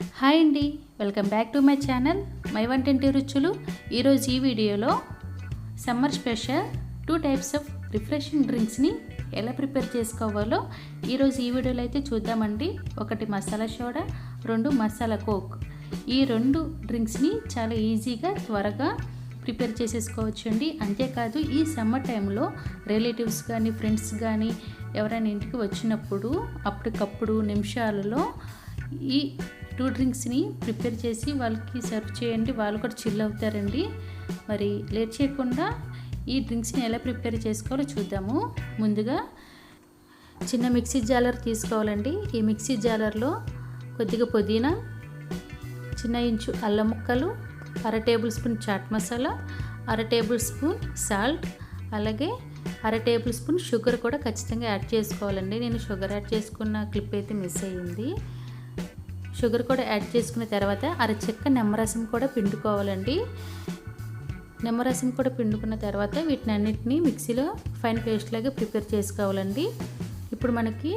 Hi అండి welcome back to my channel my వంటింటి రుచులు. ఈరోజు ఈ వీడియోలో summer special two types of refreshing డ్రింక్స్ని ఎలా ప్రిపేర్ చేసుకోవాలో ఈరోజు ఈ వీడియోలో అయితే చూద్దామండి. ఒకటి మసాలా సోడా రెండు మసాలా కోక్. ఈ రెండు డ్రింక్స్ని చాలా ఈజీగా త్వరగా ప్రిపేర్ చేసేసుకోవచ్చు అండి అంతేకాదు ఈ సమ్మర్ టైంలో రిలేటివ్స్ కానీ ఫ్రెండ్స్ కానీ ఎవరైనా ఇంటికి వచ్చినప్పుడు అప్పటికప్పుడు నిమిషాలలో ఈ టూ డ్రింక్స్ని ప్రిపేర్ చేసి వాళ్ళకి సర్వ్ చేయండి. వాళ్ళు కూడా చిల్ అవుతారండి. మరి లేట్ చేయకుండా ఈ డ్రింక్స్ని ఎలా ప్రిపేర్ చేసుకోవాలో చూద్దాము. ముందుగా చిన్న మిక్సీ జాలర్ తీసుకోవాలండి. ఈ మిక్సీ జాలర్లో కొద్దిగా పుదీనా చిన్న ఇంచు అల్లం ముక్కలు అర టేబుల్ స్పూన్ చాట్ మసాలా అర టేబుల్ స్పూన్ సాల్ట్ అలాగే అర టేబుల్ స్పూన్ షుగర్ కూడా ఖచ్చితంగా యాడ్ చేసుకోవాలండి. నేను షుగర్ యాడ్ చేసుకున్న క్లిప్ అయితే మిస్ అయ్యింది. షుగర్ కూడా యాడ్ చేసుకున్న తర్వాత అర చెక్క నిమ్మరసం కూడా పిండుకోవాలండి. నిమ్మరసం కూడా పిండుకున్న తర్వాత వీటిని అన్నిటిని మిక్సీలో ఫైన్ పేస్ట్ లాగా ప్రిపేర్ చేసుకోవాలండి. ఇప్పుడు మనకి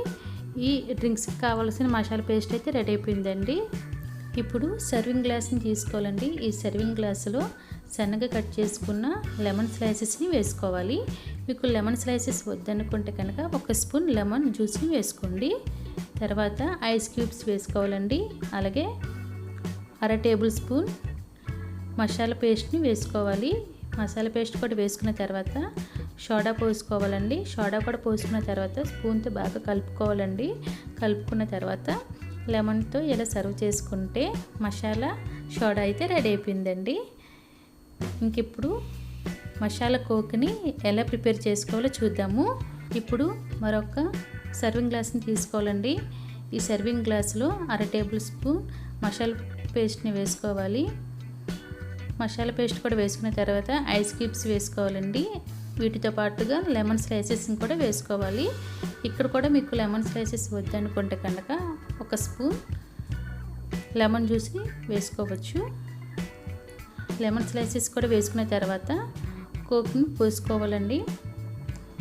ఈ డ్రింక్స్కి కావాల్సిన మసాలా పేస్ట్ అయితే రెడీ అయిపోయిందండి. ఇప్పుడు సర్వింగ్ గ్లాస్ని తీసుకోవాలండి. ఈ సర్వింగ్ గ్లాసులో సన్నగా కట్ చేసుకున్న లెమన్ స్లైసెస్ని వేసుకోవాలి. మీకు లెమన్ స్లైసెస్ వద్దనుకుంటే కనుక ఒక స్పూన్ లెమన్ జ్యూస్ని వేసుకోండి. తర్వాత ఐస్ క్యూబ్స్ వేసుకోవాలండి. అలాగే అర టేబుల్ స్పూన్ మసాలా పేస్ట్ని వేసుకోవాలి. మసాలా పేస్ట్ కూడా వేసుకున్న తర్వాత సోడా పోసుకోవాలండి. సోడా కూడా పోసుకున్న తర్వాత స్పూన్తో బాగా కలుపుకోవాలండి. కలుపుకున్న తర్వాత లెమన్తో ఇలా సర్వ్ చేసుకుంటే మసాలా సోడా అయితే రెడీ అయిపోయిందండి. ఇంక ఇప్పుడు మసాలా కోక్ని ఎలా ప్రిపేర్ చేసుకోవాలో చూద్దాము. ఇప్పుడు మరొక సర్వింగ్ గ్లాస్ని తీసుకోవాలండి. ఈ సర్వింగ్ గ్లాసులో అర టేబుల్ స్పూన్ మసాలా పేస్ట్ని వేసుకోవాలి. మసాలా పేస్ట్ కూడా వేసుకున్న తర్వాత ఐస్ క్యూబ్స్ వేసుకోవాలండి. వీటితో పాటుగా లెమన్ స్లైసెస్ని కూడా వేసుకోవాలి. ఇక్కడ కూడా మీకు లెమన్ స్లైసెస్ వద్దనుకుంటే కనుక ఒక స్పూన్ లెమన్ జ్యూస్ని వేసుకోవచ్చు. లెమన్ స్లైసెస్ కూడా వేసుకున్న తర్వాత కోక్ని పోసుకోవాలండి.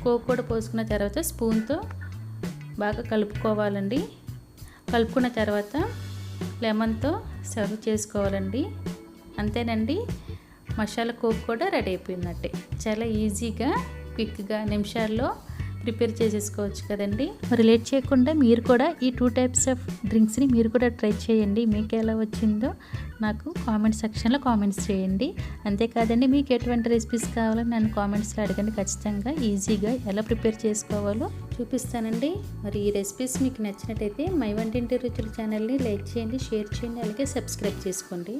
కోక్ కూడా పోసుకున్న తర్వాత స్పూన్తో బాగా కలుపుకోవాలండి. కలుపుకున్న తర్వాత లెమన్తో సర్వ్ చేసుకోవాలండి. అంతేనండి మసాలా కోక్ కూడా రెడీ అయిపోయినట్టే చాలా ఈజీగా క్విక్గా నిమిషాల్లో ప్రిపేర్ చేసేసుకోవచ్చు కదండి. మరి లేట్ చేయకుండా మీరు కూడా ఈ టూ టైప్స్ ఆఫ్ డ్రింక్స్ని మీరు కూడా ట్రై చేయండి. మీకు ఎలా వచ్చిందో నాకు కామెంట్ సెక్షన్లో కామెంట్స్ చేయండి. అంతేకాదండి మీకు ఎటువంటి రెసిపీస్ కావాలో నన్ను కామెంట్స్లో అడగండి. ఖచ్చితంగా ఈజీగా ఎలా ప్రిపేర్ చేసుకోవాలో చూపిస్తానండి. మరి ఈ రెసిపీస్ మీకు నచ్చినట్టయితే మై వంటింటి రుచుల ఛానల్ని లైక్ చేయండి షేర్ చేయండి అలాగే సబ్స్క్రైబ్ చేసుకోండి.